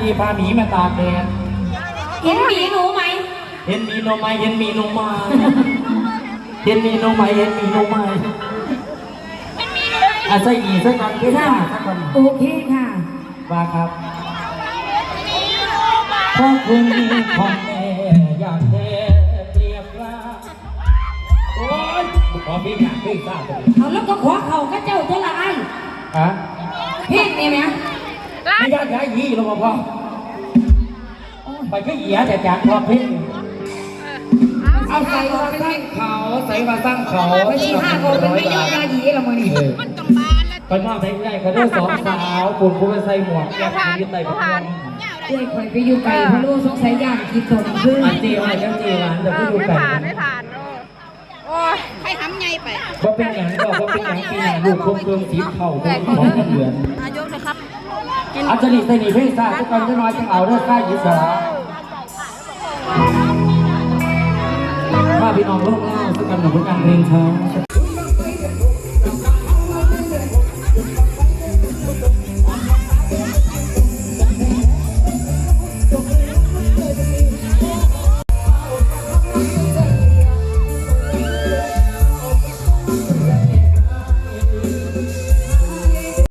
ดีพาหมีมาตากแดดเห็นหมีหนูไหมเห็นหมีโนไมเห็นหมีโนไมเห็นหมีโนไมเห็นหมีโนไมอะใส่อีใส่กันเพื่อนสักคนโอเคค่ะว่าครับพ่อคุณพ่อแม่อยากแท้เปรียบว่าโอ้ยขอพี่อยากพี่ทราบเลยเอาแล้วก็ขอเข่าก็เจ้าตัวละไอ้ฮะเพศนี่ไหม ไม่ยากย้ายยี่หรอกพ่อไปก็เหยียแต่จากพ่อพี่เอาใส่มาว่าสร้างเขาใส่มาสร้างเขาไปที่ห้าโกเป็นไม่ยอมยาหยีละมึงนี่ไปมอบให้ได้ก็ได้สองสาวปุ่นผู้ไปใส่หมวกแก้มยิ้มใส่ผมเอ้ยคอยไปอยู่ไกลพะโล้สงสัยย่านกินตนขึ้นอันจีอะไรกันจีร้านแต่เอผู้อดูไม่กันผ่านไม่ผ่านโอ้โอ้ยใครทำไงไปว่าเป็นอย่างก็ว่าเป็นอย่างที่ลูกคงเครื่องสีเข่าของเหลือนนาย กเลยครับอาจารย์ใส่หนีเพ่งซ่าทุกคนจะน้อยจังเอาเรื่องใกล้ยิสระถ้าพี่น้องโลกเล่าสุกกันหนึ่งผลการเพลงช้า